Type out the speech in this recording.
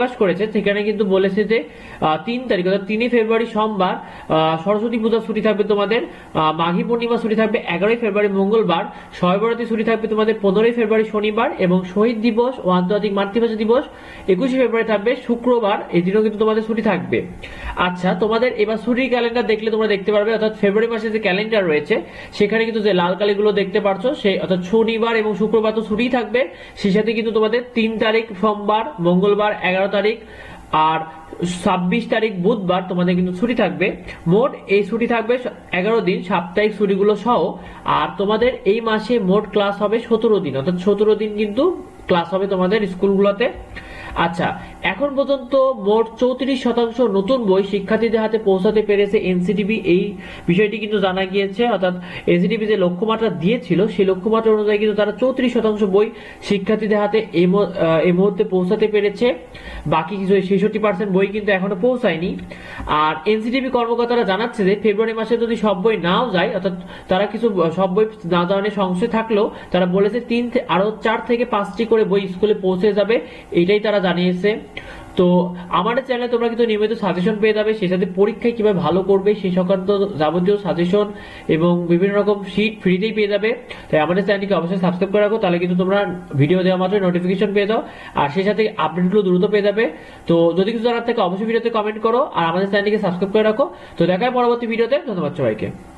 প্রকাশ করেছে সেখানে কিন্তু বলেছে যে তিন তারিখ, অর্থাৎ তিনই ফেব্রুয়ারি সোমবার সরস্বতী পূজা ছুটি থাকবে তোমাদের মাঘী পূর্ণিমা ছুটি থাকবে এগারোই ফেব্রুয়ারি মঙ্গলবার শয়বরতী ছুটি থাকবে তোমাদের পনেরোই ফেব্রুয়ারি শনিবার এবং শহীদ দিবস ও আন্তর্জাতিক মাতৃভাষা দিবস একুশে ফেব্রুয়ারি থাকবে শুক্রবার, এই দিনও কিন্তু তোমাদের ছুটি থাকবে। আচ্ছা তোমাদের এবার ছুটির ক্যালেন্ডার দেখলে তোমরা দেখতে পারবে, অর্থাৎ ফেব্রুয়ারি মাসে যে ক্যালেন্ডার রয়েছে, সেখানে কিন্তু যে লাল কালিগুলো দেখতে পারছ সেই অর্থাৎ শনিবার এবং শুক্রবার তো ছুটিই থাকবে, সেই সাথে কিন্তু তোমাদের তিন তারিখ সোমবার, মঙ্গলবার এগারো তারিখ আর ছাব্বিশ তারিখ বুধবার তোমাদের কিন্তু ছুটি থাকবে। মোট এই ছুটি থাকবে এগারো দিন, সাপ্তাহিক ছুটিগুলো সহ। আর তোমাদের এই মাসে মোট ক্লাস হবে সতেরো দিন। অর্থাৎ সতেরো দিন কিন্তু ক্লাস হবে তোমাদের স্কুলগুলোতে। আচ্ছা এখন পর্যন্ত মোট চৌত্রিশ শতাংশ নতুন বই শিক্ষার্থীদের হাতে পৌঁছাতে পেরেছে এনসিটিভি। এই বিষয়টি কিন্তু জানা গিয়েছে, অর্থাৎ এনসিটিভি যে লক্ষ্যমাত্রা দিয়েছিল, সেই লক্ষ্যমাত্রা অনুযায়ী কিন্তু তারা চৌত্রিশ শতাংশ বই শিক্ষার্থীদের হাতে এই মুহূর্তে পৌঁছাতে পেরেছে। বাকি কিছু ছেষট্টি পার্সেন্ট বই কিন্তু এখনও পৌঁছায়নি। আর এনসিটিভি কর্মকর্তারা জানাচ্ছে যে, ফেব্রুয়ারি মাসে যদি সব বই নাও যায়, অর্থাৎ তারা কিছু সব বই না যাওয়ার সংশয় থাকলেও তারা বলেছে তিন আরও চার থেকে পাঁচটি করে বই স্কুলে পৌঁছে যাবে, এটাই তারা জানিয়েছে। তো আমাদের চ্যানেলে তোমরা কিন্তু নিয়মিত সাজেশন পেয়ে যাবে, সেই সাথে পরীক্ষায় কীভাবে ভালো করবে সেই সংক্রান্ত যাবতীয় সাজেশন এবং বিভিন্ন রকম শীট ফ্রিতেই পেয়ে যাবে। তাই আমাদের চ্যানেলটিকে অবশ্যই সাবস্ক্রাইব করে রাখো, তাহলে কিন্তু তোমরা ভিডিও দেওয়া মাত্র নোটিফিকেশন পেয়ে যাও। আর সেই সাথে আপডেটগুলো দ্রুত পেয়ে যাবে। তো যদি কিছু জানার থাকে, অবশ্যই ভিডিওতে কমেন্ট করো, আর আমাদের চ্যানেলটিকে সাবস্ক্রাইব করে রাখো। তো দেখা পরবর্তী ভিডিওতে ধন্যবাদ সবাইকে।